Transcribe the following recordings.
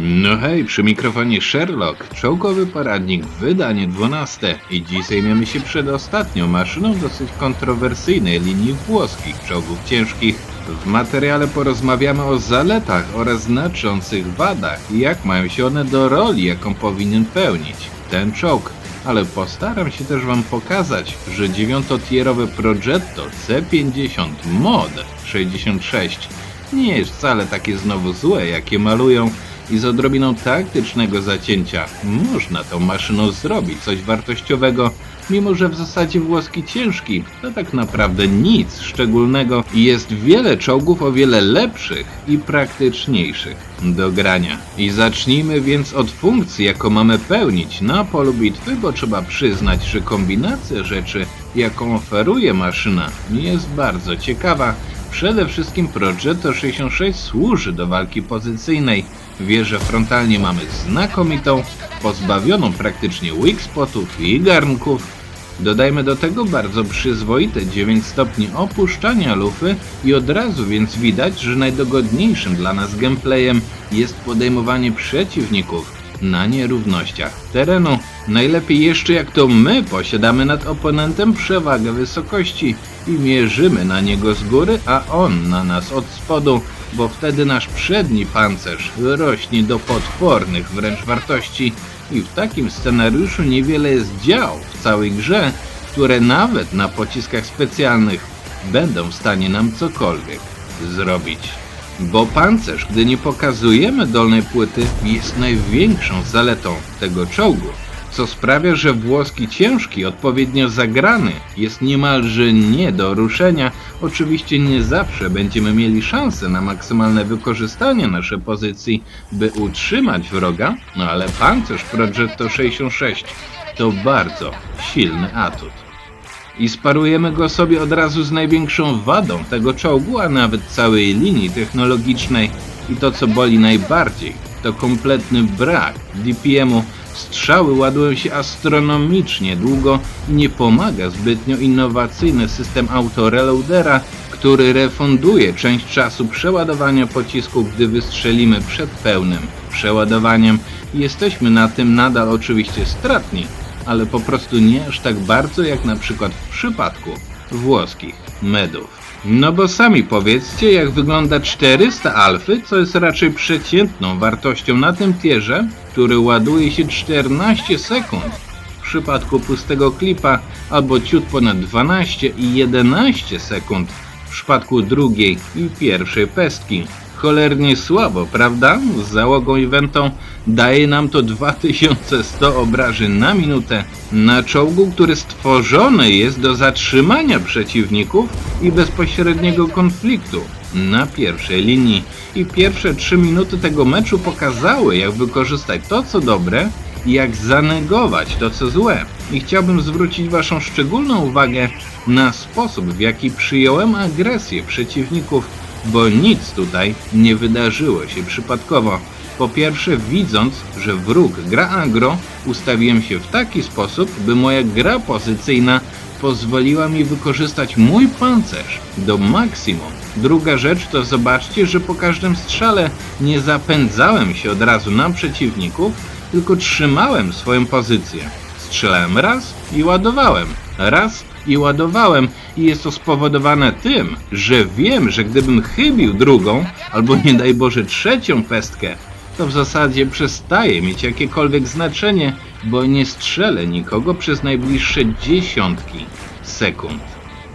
No hej, przy mikrofonie Sherlock, czołgowy poradnik, wydanie 12 i dziś zajmiemy się przedostatnią maszyną dosyć kontrowersyjnej linii włoskich czołgów ciężkich. W materiale porozmawiamy o zaletach oraz znaczących wadach i jak mają się one do roli, jaką powinien pełnić ten czołg. Ale postaram się też Wam pokazać, że dziewiątotierowe Progetto C50 Mod 66 nie jest wcale takie znowu złe, jakie malują i z odrobiną taktycznego zacięcia można tą maszyną zrobić coś wartościowego, mimo że w zasadzie włoski ciężki to tak naprawdę nic szczególnego i jest wiele czołgów o wiele lepszych i praktyczniejszych do grania. I zacznijmy więc od funkcji, jaką mamy pełnić na polu bitwy, bo trzeba przyznać, że kombinacja rzeczy, jaką oferuje maszyna jest bardzo ciekawa Przede wszystkim Progetto 66 służy do walki pozycyjnej. Wieżę frontalnie mamy znakomitą, pozbawioną praktycznie weak spotów i garnków. Dodajmy do tego bardzo przyzwoite 9 stopni opuszczania lufy i od razu więc widać, że najdogodniejszym dla nas gameplayem jest podejmowanie przeciwników na nierównościach terenu. Najlepiej jeszcze jak to my posiadamy nad oponentem przewagę wysokości i mierzymy na niego z góry, a on na nas od spodu, bo wtedy nasz przedni pancerz rośnie do potwornych wręcz wartości i w takim scenariuszu niewiele jest dział w całej grze, które nawet na pociskach specjalnych będą w stanie nam cokolwiek zrobić. Bo pancerz, gdy nie pokazujemy dolnej płyty, jest największą zaletą tego czołgu, co sprawia, że włoski ciężki, odpowiednio zagrany, jest niemalże nie do ruszenia. Oczywiście nie zawsze będziemy mieli szansę na maksymalne wykorzystanie naszej pozycji, by utrzymać wroga, no ale pancerz Progetto 66 to bardzo silny atut i sparujemy go sobie od razu z największą wadą tego czołgu, a nawet całej linii technologicznej. I to co boli najbardziej, to kompletny brak DPM-u. Strzały ładują się astronomicznie długo i nie pomaga zbytnio innowacyjny system autoreloadera, który refunduje część czasu przeładowania pocisku, gdy wystrzelimy przed pełnym przeładowaniem. Jesteśmy na tym nadal oczywiście stratni, ale po prostu nie aż tak bardzo jak na przykład w przypadku włoskich medów. No bo sami powiedzcie, jak wygląda 400 alfy, co jest raczej przeciętną wartością na tym tierze, który ładuje się 14 sekund. W przypadku pustego klipa albo ciut ponad 12 i 11 sekund w przypadku drugiej i pierwszej pestki. Cholernie słabo, prawda? Z załogą eventą daje nam to 2100 obrażeń na minutę na czołgu, który stworzony jest do zatrzymania przeciwników i bezpośredniego konfliktu na pierwszej linii. I pierwsze 3 minuty tego meczu pokazały, jak wykorzystać to, co dobre i jak zanegować to, co złe. I chciałbym zwrócić Waszą szczególną uwagę na sposób, w jaki przyjąłem agresję przeciwników bo nic tutaj nie wydarzyło się przypadkowo. Po pierwsze, widząc, że wróg gra agro, ustawiłem się w taki sposób, by moja gra pozycyjna pozwoliła mi wykorzystać mój pancerz do maksimum. Druga rzecz to zobaczcie, że po każdym strzale nie zapędzałem się od razu na przeciwników, tylko trzymałem swoją pozycję. Strzelałem raz i ładowałem. Raz i ładowałem i jest to spowodowane tym, że wiem, że gdybym chybił drugą, albo nie daj Boże trzecią pestkę, to w zasadzie przestaje mieć jakiekolwiek znaczenie, bo nie strzelę nikogo przez najbliższe dziesiątki sekund.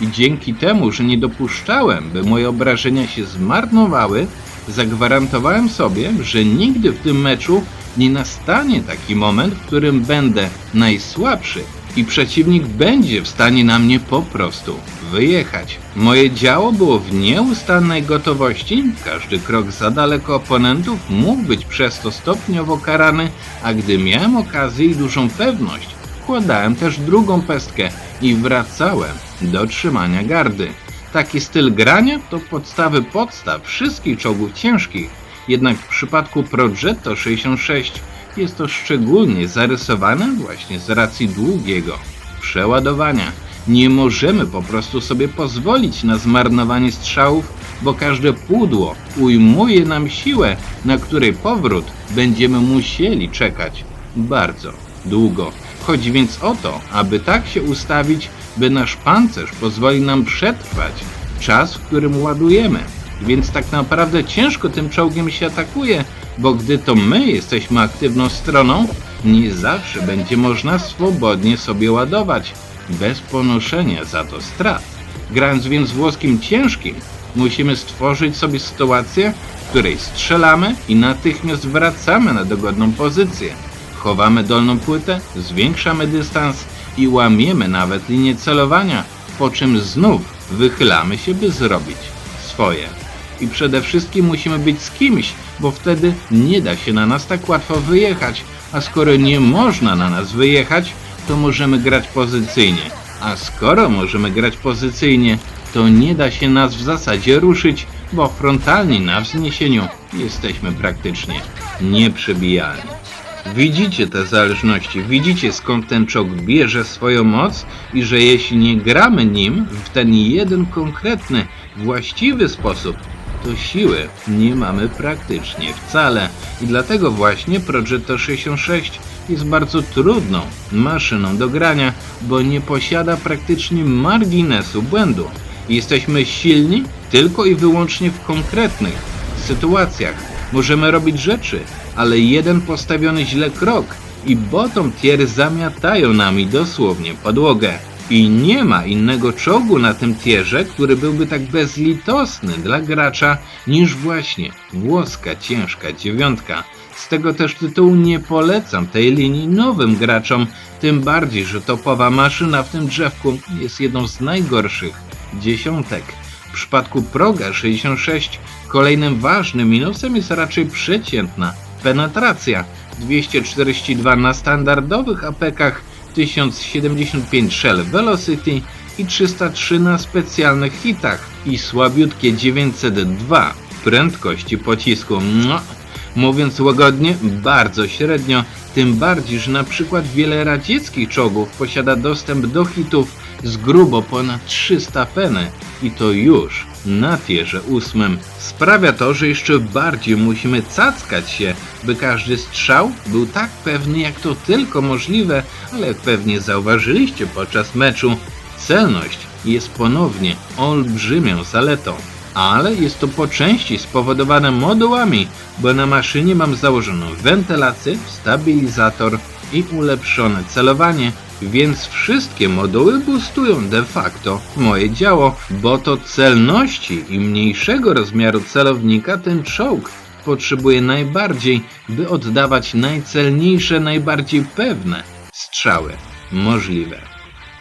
I dzięki temu, że nie dopuszczałem, by moje obrażenia się zmarnowały, zagwarantowałem sobie, że nigdy w tym meczu nie nastanie taki moment, w którym będę najsłabszy i przeciwnik będzie w stanie na mnie po prostu wyjechać. Moje działo było w nieustannej gotowości, każdy krok za daleko oponentów mógł być przez to stopniowo karany, a gdy miałem okazję i dużą pewność, wkładałem też drugą pestkę i wracałem do trzymania gardy. Taki styl grania to podstawy podstaw wszystkich czołgów ciężkich, jednak w przypadku Progetto 66 jest to szczególnie zarysowane właśnie z racji długiego przeładowania. Nie możemy po prostu sobie pozwolić na zmarnowanie strzałów bo każde pudło ujmuje nam siłę, na której powrót będziemy musieli czekać bardzo długo. Chodzi więc o to, aby tak się ustawić, by nasz pancerz pozwoli nam przetrwać czas, w którym ładujemy. Więc tak naprawdę ciężko tym czołgiem się atakuje, bo gdy to my jesteśmy aktywną stroną, nie zawsze będzie można swobodnie sobie ładować, bez ponoszenia za to strat. Grając więc włoskim ciężkim, musimy stworzyć sobie sytuację, w której strzelamy i natychmiast wracamy na dogodną pozycję. Chowamy dolną płytę, zwiększamy dystans i łamiemy nawet linię celowania, po czym znów wychylamy się, by zrobić swoje. I przede wszystkim musimy być z kimś, bo wtedy nie da się na nas tak łatwo wyjechać, a skoro nie można na nas wyjechać, to możemy grać pozycyjnie. A skoro możemy grać pozycyjnie, to nie da się nas w zasadzie ruszyć, bo frontalnie na wzniesieniu jesteśmy praktycznie nieprzebijalni. Widzicie te zależności, widzicie skąd ten czołg bierze swoją moc i że jeśli nie gramy nim w ten jeden konkretny, właściwy sposób, to siły nie mamy praktycznie wcale. I dlatego właśnie Progetto 66 jest bardzo trudną maszyną do grania, bo nie posiada praktycznie marginesu błędu. Jesteśmy silni tylko i wyłącznie w konkretnych sytuacjach. Możemy robić rzeczy, ale jeden postawiony źle krok i bottom tier zamiatają nami dosłownie podłogę. I nie ma innego czołgu na tym tierze, który byłby tak bezlitosny dla gracza niż właśnie włoska ciężka dziewiątka. Z tego też tytułu nie polecam tej linii nowym graczom, tym bardziej, że topowa maszyna w tym drzewku jest jedną z najgorszych dziesiątek. W przypadku Proga 66 kolejnym ważnym minusem jest raczej przeciętna penetracja 242 na standardowych apekach 1075 Shell Velocity i 303 na specjalnych hitach i słabiutkie 902 prędkości pocisku. No, mówiąc łagodnie, bardzo średnio, tym bardziej, że na przykład wiele radzieckich czołgów posiada dostęp do hitów z grubo ponad 300 peny i to już na tierze ósmym. Sprawia to, że jeszcze bardziej musimy cackać się, by każdy strzał był tak pewny jak to tylko możliwe, ale pewnie zauważyliście podczas meczu, celność jest ponownie olbrzymią zaletą. Ale jest to po części spowodowane modułami, bo na maszynie mam założoną wentylację, stabilizator i ulepszone celowanie, więc wszystkie moduły boostują de facto moje działo, bo to celności i mniejszego rozmiaru celownika ten czołg potrzebuje najbardziej, by oddawać najcelniejsze, najbardziej pewne strzały możliwe.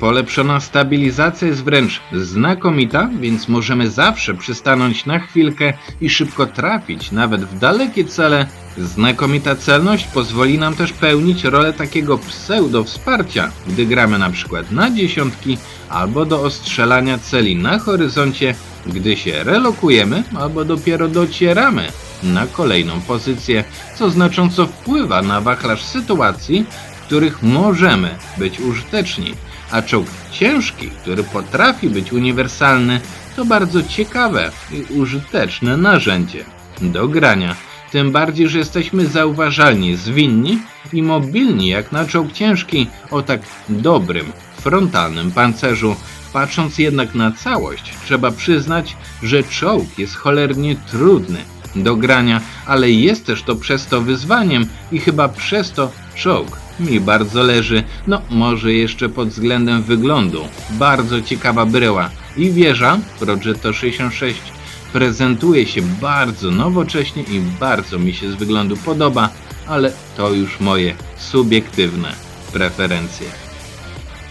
Polepszona stabilizacja jest wręcz znakomita, więc możemy zawsze przystanąć na chwilkę i szybko trafić, nawet w dalekie cele. Znakomita celność pozwoli nam też pełnić rolę takiego pseudo wsparcia, gdy gramy na przykład na dziesiątki albo do ostrzelania celi na horyzoncie, gdy się relokujemy albo dopiero docieramy na kolejną pozycję, co znacząco wpływa na wachlarz sytuacji, w których możemy być użyteczni a czołg ciężki, który potrafi być uniwersalny, to bardzo ciekawe i użyteczne narzędzie do grania. Tym bardziej, że jesteśmy zauważalnie zwinni i mobilni jak na czołg ciężki o tak dobrym, frontalnym pancerzu. Patrząc jednak na całość, trzeba przyznać, że czołg jest cholernie trudny do grania, ale jest też to przez to wyzwaniem i chyba przez to czołg mi bardzo leży. No, może jeszcze pod względem wyglądu. Bardzo ciekawa bryła. I wieża Progetto 66 prezentuje się bardzo nowocześnie i bardzo mi się z wyglądu podoba, ale to już moje subiektywne preferencje.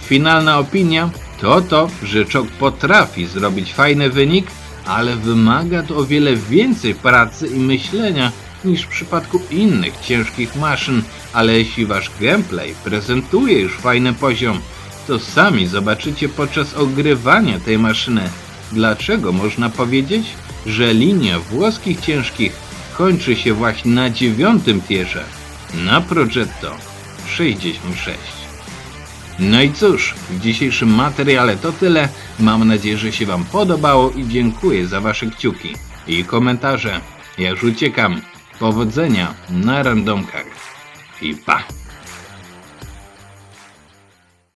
Finalna opinia to to, że czołg potrafi zrobić fajny wynik, ale wymaga to o wiele więcej pracy i myślenia niż w przypadku innych ciężkich maszyn, ale jeśli wasz gameplay prezentuje już fajny poziom, to sami zobaczycie podczas ogrywania tej maszyny, dlaczego można powiedzieć, że linia włoskich ciężkich kończy się właśnie na dziewiątym tierze, na Progetto 66. No i cóż, w dzisiejszym materiale to tyle. Mam nadzieję, że się Wam podobało i dziękuję za Wasze kciuki i komentarze. Ja już uciekam. Powodzenia na randomkach. I pa!